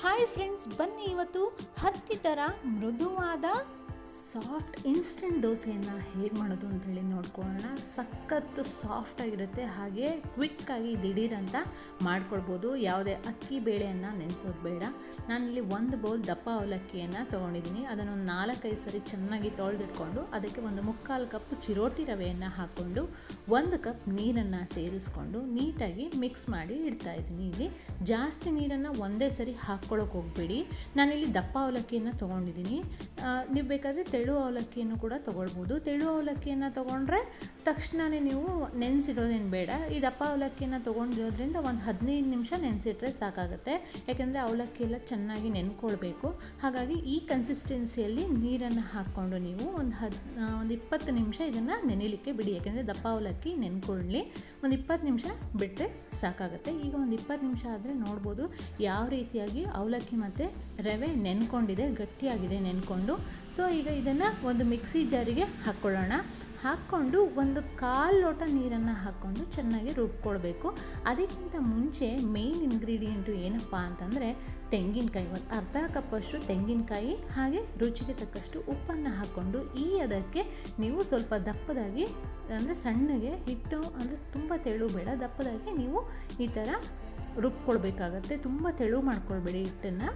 Hi friends ಬನ್ನಿ ಇವತ್ತು ಹತ್ತಿ ಥರ ಮೃದುವಾದ ಸಾಫ್ಟ್ ಇನ್ಸ್ಟೆಂಟ್ ದೋಸೆಯನ್ನು ಹೇಗೆ ಮಾಡೋದು ಅಂತೇಳಿ ನೋಡ್ಕೊಳ್ಳೋಣ. ಸಖತ್ತು ಸಾಫ್ಟ್ ಆಗಿರುತ್ತೆ, ಹಾಗೆ ಕ್ವಿಕ್ಕಾಗಿ ದಿಢೀರಂತ ಮಾಡ್ಕೊಳ್ಬೋದು. ಯಾವುದೇ ಅಕ್ಕಿ ಬೇಳೆಯನ್ನು ನೆನೆಸೋದು ಬೇಡ. ನಾನಿಲ್ಲಿ ಒಂದು ಬೌಲ್ ದಪ್ಪ ಅವಲಕ್ಕಿಯನ್ನು ತೊಗೊಂಡಿದ್ದೀನಿ. ಅದನ್ನು ಒಂದು ನಾಲ್ಕೈದು ಸರಿ ಚೆನ್ನಾಗಿ ತೊಳೆದಿಟ್ಕೊಂಡು ಅದಕ್ಕೆ ಒಂದು ಮುಕ್ಕಾಲು ಕಪ್ ಚಿರೋಟಿ ರವೆಯನ್ನು ಹಾಕ್ಕೊಂಡು ಒಂದು ಕಪ್ ನೀರನ್ನು ಸೇರಿಸ್ಕೊಂಡು ನೀಟಾಗಿ ಮಿಕ್ಸ್ ಮಾಡಿ ಇಡ್ತಾ ಇದ್ದೀನಿ ಇಲ್ಲಿ. ಜಾಸ್ತಿ ನೀರನ್ನು ಒಂದೇ ಸರಿ ಹಾಕ್ಕೊಳ್ಳೋಕೆ ಹೋಗ್ಬೇಡಿ. ನಾನಿಲ್ಲಿ ದಪ್ಪ ಅವಲಕ್ಕಿಯನ್ನು ತೊಗೊಂಡಿದ್ದೀನಿ. ನೀವು ಬೇಕಾದರೆ ತೆಳು ಅವಲಕ್ಕಿಯನ್ನು ಕೂಡ ತೊಗೊಳ್ಬೋದು. ತೆಳು ಅವಲಕ್ಕಿಯನ್ನು ತೊಗೊಂಡ್ರೆ ತಕ್ಷಣವೇ ನೀವು ನೆನೆಸಿಡೋದೇನು ಬೇಡ. ಈ ದಪ್ಪ ಅವಲಕ್ಕಿಯನ್ನು ತೊಗೊಂಡಿರೋದ್ರಿಂದ ಒಂದು ಹದಿನೈದು ನಿಮಿಷ ನೆನೆಸಿಟ್ರೆ ಸಾಕಾಗುತ್ತೆ. ಯಾಕೆಂದರೆ ಅವಲಕ್ಕಿ ಎಲ್ಲ ಚೆನ್ನಾಗಿ ನೆನ್ಕೊಳ್ಬೇಕು. ಹಾಗಾಗಿ ಈ ಕನ್ಸಿಸ್ಟೆನ್ಸಿಯಲ್ಲಿ ನೀರನ್ನು ಹಾಕ್ಕೊಂಡು ನೀವು ಒಂದು ಹದ್ ಒಂದು ಇಪ್ಪತ್ತು ನಿಮಿಷ ಇದನ್ನು ನೆನೆಯಲಿಕ್ಕೆ ಬಿಡಿ. ಯಾಕೆಂದರೆ ದಪ್ಪ ಅವಲಕ್ಕಿ ನೆನ್ಕೊಳ್ಳಿ. ಒಂದು ಇಪ್ಪತ್ತು ನಿಮಿಷ ಬಿಟ್ಟರೆ ಸಾಕಾಗುತ್ತೆ. ಈಗ ಒಂದು ಇಪ್ಪತ್ತು ನಿಮಿಷ ಆದರೆ ನೋಡ್ಬೋದು ಯಾವ ರೀತಿಯಾಗಿ ಅವಲಕ್ಕಿ ಮತ್ತು ರವೆ ನೆನ್ಕೊಂಡಿದೆ, ಗಟ್ಟಿಯಾಗಿದೆ, ನೆನ್ಕೊಂಡು. ಸೊ ಈಗ ಇದನ್ನು ಒಂದು ಮಿಕ್ಸಿ ಜಾರಿಗೆ ಹಾಕ್ಕೊಳ್ಳೋಣ ಹಾಕ್ಕೊಂಡು ಒಂದು ಕಾಲು ಲೋಟ ನೀರನ್ನು ಹಾಕ್ಕೊಂಡು ಚೆನ್ನಾಗಿ ರುಬ್ಕೊಳ್ಬೇಕು. ಅದಕ್ಕಿಂತ ಮುಂಚೆ ಮೇಯ್ನ್ ಇಂಗ್ರೀಡಿಯೆಂಟು ಏನಪ್ಪ ಅಂತಂದರೆ ತೆಂಗಿನಕಾಯಿ. ಒಂದು ಅರ್ಧ ಕಪ್ಪಷ್ಟು ತೆಂಗಿನಕಾಯಿ ಹಾಗೆ ರುಚಿಗೆ ತಕ್ಕಷ್ಟು ಉಪ್ಪನ್ನು ಹಾಕ್ಕೊಂಡು ಈ ಅದಕ್ಕೆ ನೀವು ಸ್ವಲ್ಪ ದಪ್ಪದಾಗಿ ಅಂದರೆ ಸಣ್ಣಗೆ ಹಿಟ್ಟು ಅಂದರೆ ತುಂಬ ತೆಳು ಬೇಡ. ದಪ್ಪದಾಗಿ ನೀವು ಈ ಥರ ರುಬ್ಕೊಳ್ಬೇಕಾಗತ್ತೆ. ತುಂಬ ತೆಳು ಮಾಡ್ಕೊಳ್ಬೇಡಿ ಹಿಟ್ಟನ್ನು.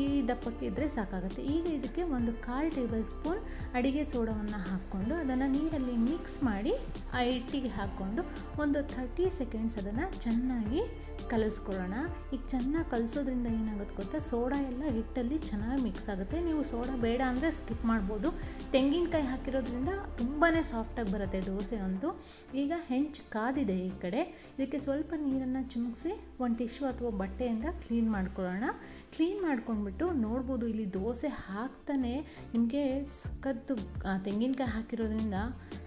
ಈ ದಪ್ಪಕ್ಕೆ ಇದ್ದರೆ ಸಾಕಾಗುತ್ತೆ. ಈಗ ಇದಕ್ಕೆ ಒಂದು ಕಾಲು ಟೇಬಲ್ ಸ್ಪೂನ್ ಅಡಿಗೆ ಸೋಡವನ್ನು ಹಾಕ್ಕೊಂಡು ಅದನ್ನು ನೀರಲ್ಲಿ ಮಿಕ್ಸ್ ಮಾಡಿ ಆ ಹಿಟ್ಟಿಗೆ ಹಾಕ್ಕೊಂಡು ಒಂದು ಥರ್ಟಿ ಸೆಕೆಂಡ್ಸ್ ಅದನ್ನು ಚೆನ್ನಾಗಿ ಕಲಿಸ್ಕೊಳ್ಳೋಣ. ಈಗ ಚೆನ್ನಾಗಿ ಕಲಿಸೋದ್ರಿಂದ ಏನಾಗುತ್ತೆ ಗೊತ್ತಾ? ಸೋಡಾ ಎಲ್ಲ ಹಿಟ್ಟಲ್ಲಿ ಚೆನ್ನಾಗಿ ಮಿಕ್ಸ್ ಆಗುತ್ತೆ. ನೀವು ಸೋಡಾ ಬೇಡ ಅಂದರೆ ಸ್ಕಿಪ್ ಮಾಡ್ಬೋದು. ತೆಂಗಿನಕಾಯಿ ಹಾಕಿರೋದ್ರಿಂದ ತುಂಬಾ ಸಾಫ್ಟಾಗಿ ಬರುತ್ತೆ ದೋಸೆ ಅಂತೂ. ಈಗ ಹೆಂಚು ಕಾದಿದೆ ಈ ಕಡೆ. ಇದಕ್ಕೆ ಸ್ವಲ್ಪ ನೀರನ್ನು ಚುಮುಕ್ಸಿ, ಒಂದು ಟಿಶ್ಯೂ ಅಥವಾ ಬಟ್ಟೆಯಿಂದ ಕ್ಲೀನ್ ಮಾಡ್ಕೊಳ್ಳೋಣ. ಕ್ಲೀನ್ ಮಾಡ್ಕೊಂಡ್ಬಿಟ್ಟು ನೋಡ್ಬೋದು ಇಲ್ಲಿ ದೋಸೆ ಹಾಕ್ತಾನೆ. ನಿಮಗೆ ಸಖತ್ತು ತೆಂಗಿನಕಾಯಿ ಹಾಕಿರೋದ್ರಿಂದ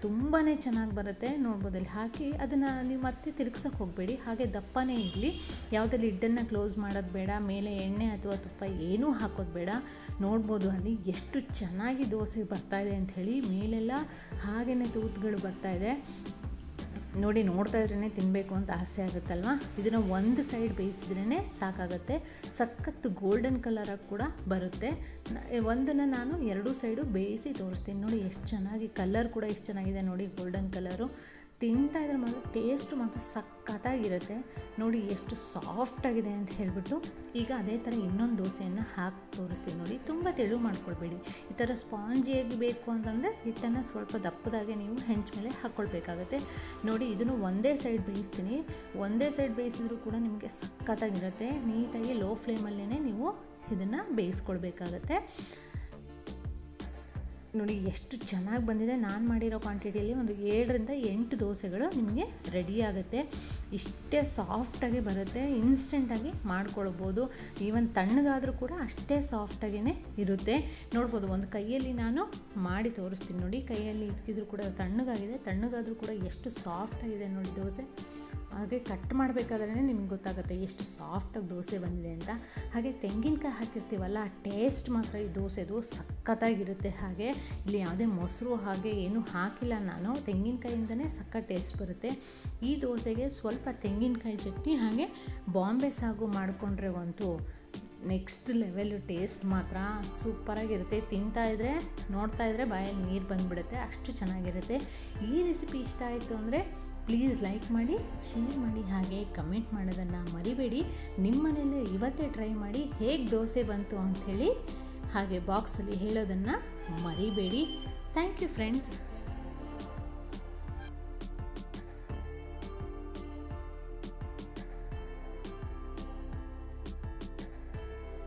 ತುಂಬಾ ಚೆನ್ನಾಗಿ ಬರುತ್ತೆ. ನೋಡ್ಬೋದು ಅಲ್ಲಿ ಹಾಕಿ ಅದನ್ನು ನೀವು ಮತ್ತೆ ತಿರುಗ್ಸೋಕೆ ಹೋಗಬೇಡಿ. ಹಾಗೆ ದಪ್ಪನೇ ಇರಲಿ. ಯಾವುದೇ ಲಿಡ್ಡನ್ನು ಕ್ಲೋಸ್ ಮಾಡೋದು ಬೇಡ. ಮೇಲೆ ಎಣ್ಣೆ ಅಥವಾ ತುಪ್ಪ ಏನೂ ಹಾಕೋದು ಬೇಡ. ನೋಡ್ಬೋದು ಅಲ್ಲಿ ಎಷ್ಟು ಚೆನ್ನಾಗಿ ದೋಸೆ ಬರ್ತಾಯಿದೆ ಅಂಥೇಳಿ ಮೇಲೆಲ್ಲ ಹಾಗೆಯೇ ತೂತುಗಳು ಬರ್ತಾಯಿದೆ ನೋಡಿ ನೋಡ್ತಾ ಇದ್ರೇ ತಿನ್ನಬೇಕು ಅಂತ ಆಸೆ ಆಗುತ್ತಲ್ವ? ಇದನ್ನು ಒಂದು ಸೈಡ್ ಬೇಯಿಸಿದ್ರೇ ಸಾಕಾಗುತ್ತೆ. ಸಖತ್ತು ಗೋಲ್ಡನ್ ಕಲರಾಗಿ ಕೂಡ ಬರುತ್ತೆ. ಒಂದನ್ನು ನಾನು ಎರಡೂ ಸೈಡು ಬೇಯಿಸಿ ತೋರಿಸ್ತೀನಿ. ನೋಡಿ, ಎಷ್ಟು ಚೆನ್ನಾಗಿ ಕಲರ್ ಕೂಡ ಎಷ್ಟು ಚೆನ್ನಾಗಿದೆ ನೋಡಿ ಗೋಲ್ಡನ್ ಕಲರು ತಿಂತಾ ಇದ್ರೆ ಮಾತ್ರ ಟೇಸ್ಟ್ ಮಾತ್ರ ಸಖತ್ತಾಗಿರುತ್ತೆ. ನೋಡಿ ಎಷ್ಟು ಸಾಫ್ಟಾಗಿದೆ ಅಂತ ಹೇಳಿಬಿಟ್ಟು ಈಗ ಅದೇ ಥರ ಇನ್ನೊಂದು ದೋಸೆಯನ್ನು ಹಾಕಿ ತೋರಿಸ್ತೀನಿ ನೋಡಿ. ತುಂಬ ತೆಳು ಮಾಡ್ಕೊಳ್ಬೇಡಿ. ಈ ಥರ ಸ್ಪಾಂಜಿಯಾಗಿ ಬೇಕು ಅಂತಂದರೆ ಹಿಟ್ಟನ್ನು ಸ್ವಲ್ಪ ದಪ್ಪದಾಗೆ ನೀವು ಹೆಂಚ ಮೇಲೆ ಹಾಕ್ಕೊಳ್ಬೇಕಾಗತ್ತೆ ನೋಡಿ ಇದನ್ನು ಒಂದೇ ಸೈಡ್ ಬೇಯಿಸ್ತೀನಿ. ಒಂದೇ ಸೈಡ್ ಬೇಯಿಸಿದ್ರೂ ಕೂಡ ನಿಮಗೆ ಸಖತ್ತಾಗಿರುತ್ತೆ. ನೀಟಾಗಿ ಲೋ ಫ್ಲೇಮಲ್ಲೇ ನೀವು ಇದನ್ನು ಬೇಯಿಸ್ಕೊಳ್ಬೇಕಾಗತ್ತೆ. ನೋಡಿ ಎಷ್ಟು ಚೆನ್ನಾಗಿ ಬಂದಿದೆ. ನಾನು ಮಾಡಿರೋ ಕ್ವಾಂಟಿಟಿಯಲ್ಲಿ ಒಂದು ಏಳರಿಂದ ಎಂಟು ದೋಸೆಗಳು ನಿಮಗೆ ರೆಡಿ ಆಗುತ್ತೆ. ಇಷ್ಟೇ ಸಾಫ್ಟಾಗಿ ಬರುತ್ತೆ. ಇನ್ಸ್ಟೆಂಟಾಗಿ ಮಾಡ್ಕೊಳ್ಬೋದು. ಈವನ್ ತಣ್ಣಗಾದರೂ ಕೂಡ ಅಷ್ಟೇ ಸಾಫ್ಟಾಗೇ ಇರುತ್ತೆ. ನೋಡ್ಬೋದು, ಒಂದು ಕೈಯಲ್ಲಿ ನಾನು ಮಾಡಿ ತೋರಿಸ್ತೀನಿ ನೋಡಿ. ಕೈಯಲ್ಲಿ ಇಟ್ಕಿದ್ರು ಕೂಡ ತಣ್ಣಗಾಗಿದೆ. ತಣ್ಣಗಾದರೂ ಕೂಡ ಎಷ್ಟು ಸಾಫ್ಟಾಗಿದೆ ನೋಡಿ ದೋಸೆ. ಹಾಗೆ ಕಟ್ ಮಾಡಬೇಕಾದ್ರೆ ನಿಮ್ಗೆ ಗೊತ್ತಾಗುತ್ತೆ ಎಷ್ಟು ಸಾಫ್ಟಾಗಿ ದೋಸೆ ಬಂದಿದೆ ಅಂತ. ಹಾಗೆ ತೆಂಗಿನಕಾಯಿ ಹಾಕಿರ್ತೀವಲ್ಲ, ಆ ಟೇಸ್ಟ್ ಮಾತ್ರ ಈ ದೋಸೆದು ಸಖತ್ತಾಗಿರುತ್ತೆ. ಹಾಗೆ ಇಲ್ಲಿ ಯಾವುದೇ ಮೊಸರು ಹಾಗೆ ಏನೂ ಹಾಕಿಲ್ಲ ನಾನು. ತೆಂಗಿನಕಾಯಿಂದನೇ ಸಖತ್ ಟೇಸ್ಟ್ ಬರುತ್ತೆ. ಈ ದೋಸೆಗೆ ಸ್ವಲ್ಪ ತೆಂಗಿನಕಾಯಿ ಚಟ್ನಿ ಹಾಗೆ ಬಾಂಬೆ ಸಾಗು ಮಾಡಿಕೊಂಡ್ರೆ ಒಂದು ನೆಕ್ಸ್ಟ್ ಲೆವೆಲ್ ಟೇಸ್ಟ್ ಮಾತ್ರ. ಸೂಪರಾಗಿರುತ್ತೆ ತಿಂತಾ ಇದ್ದರೆ ನೋಡ್ತಾ ಇದ್ದರೆ ಬಾಯಲ್ಲಿ ನೀರು ಬಂದುಬಿಡುತ್ತೆ, ಅಷ್ಟು ಚೆನ್ನಾಗಿರುತ್ತೆ. ಈ ರೆಸಿಪಿ ಇಷ್ಟ ಆಯಿತು ಅಂದರೆ ಪ್ಲೀಸ್ ಲೈಕ್ ಮಾಡಿ ಶೇರ್ ಮಾಡಿ, ಹಾಗೆ ಕಮೆಂಟ್ ಮಾಡೋದನ್ನು ಮರಿಬೇಡಿ. ನಿಮ್ಮ ಮನೇಲಿ ಇವತ್ತೇ ಟ್ರೈ ಮಾಡಿ ಹೇಗೆ ದೋಸೆ ಬಂತು ಅಂಥೇಳಿ ಹಾಗೆ ಬಾಕ್ಸಲ್ಲಿ ಹೇಳೋದನ್ನು ಮರಿಬೇಡಿ. Thank you friends